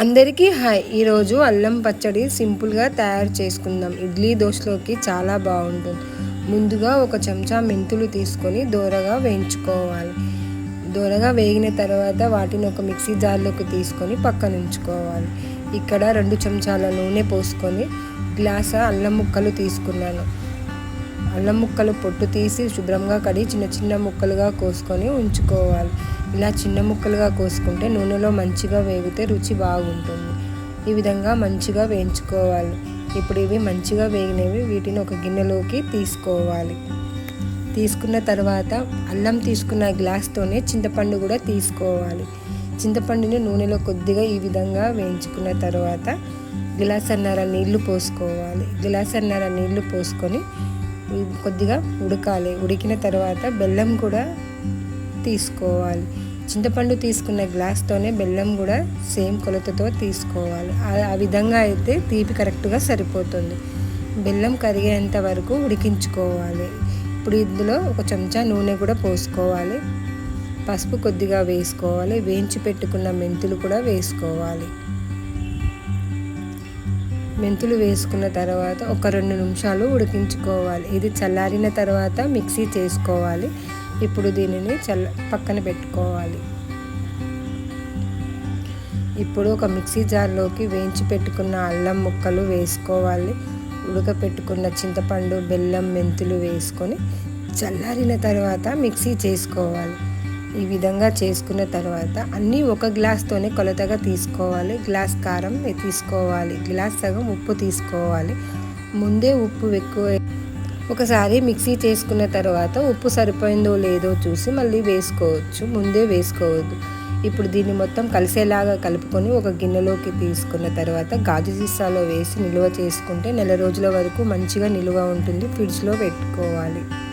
అందరికీ హాయ్. ఈరోజు అల్లం పచ్చడి సింపుల్గా తయారు చేసుకుందాం. ఇడ్లీ దోశలోకి చాలా బాగుంటుంది. ముందుగా ఒక చెంచా మెంతులు తీసుకొని దూరగా వేయించుకోవాలి. దూరగా వేగిన తర్వాత వాటిని ఒక మిక్సీ జార్లోకి తీసుకొని పక్కన ఉంచుకోవాలి. ఇక్కడ రెండు చెంచాల నూనె పోసుకొని గ్లాస అల్లం ముక్కలు తీసుకున్నాను. అల్లం ముక్కలు పొట్టు తీసి శుభ్రంగా కడిగి చిన్న చిన్న ముక్కలుగా కోసుకొని ఉంచుకోవాలి. ఇలా చిన్న ముక్కలుగా కోసుకుంటే నూనెలో మంచిగా వేగితే రుచి బాగుంటుంది. ఈ విధంగా మంచిగా వేయించుకోవాలి. ఇప్పుడు ఇవి మంచిగా వేగినవి వీటిని ఒక గిన్నెలోకి తీసుకోవాలి. తీసుకున్న తర్వాత అల్లం తీసుకున్న గ్లాస్తోనే చింతపండు కూడా తీసుకోవాలి. చింతపండుని నూనెలో కొద్దిగా ఈ విధంగా వేయించుకున్న తర్వాత గిలాసన్నర నీళ్ళు పోసుకోవాలి. గిలాసన్నర నీళ్ళు పోసుకొని కొద్దిగా ఉడకాలి. ఉడికిన తర్వాత బెల్లం కూడా తీసుకోవాలి. చింతపండు తీసుకున్న గ్లాస్తోనే బెల్లం కూడా సేమ్ కొలతతో తీసుకోవాలి. ఆ విధంగా అయితే తీపి కరెక్ట్గా సరిపోతుంది. బెల్లం కరిగేంత వరకు ఉడికించుకోవాలి. ఇప్పుడు ఇందులో ఒక చెంచా నూనె కూడా పోసుకోవాలి. పసుపు కొద్దిగా వేసుకోవాలి. వేయించి పెట్టుకున్న మెంతులు కూడా వేసుకోవాలి. మెంతులు వేసుకున్న తర్వాత ఒక రెండు నిమిషాలు ఉడికించుకోవాలి. ఇది చల్లారిన తర్వాత మిక్సీ చేసుకోవాలి. ఇప్పుడు దీనిని చల్ల పక్కన పెట్టుకోవాలి. ఇప్పుడు ఒక మిక్సీ జార్లోకి వేయించి పెట్టుకున్న అల్లం ముక్కలు వేసుకోవాలి. ఉడకపెట్టుకున్న చింతపండు బెల్లం మెంతులు వేసుకొని చల్లారిన తర్వాత మిక్సీ చేసుకోవాలి. ఈ విధంగా చేసుకున్న తర్వాత అన్నీ ఒక గ్లాస్తోనే కొలతగా తీసుకోవాలి. గ్లాస్ కారం తీసుకోవాలి. గ్లాస్ సగం ఉప్పు తీసుకోవాలి. ముందే ఉప్పు ఎక్కువ ఒకసారి మిక్సీ చేసుకున్న తర్వాత ఉప్పు సరిపోయిందో లేదో చూసి మళ్ళీ వేసుకోవచ్చు. ముందే వేసుకోవద్దు. ఇప్పుడు దీన్ని మొత్తం కలిసేలాగా కలుపుకొని ఒక గిన్నెలోకి తీసుకున్న తర్వాత గాజు సీసాలో వేసి నిల్వ చేసుకుంటే నెల రోజుల వరకు మంచిగా నిల్వ ఉంటుంది. ఫ్రిడ్జ్లో పెట్టుకోవాలి.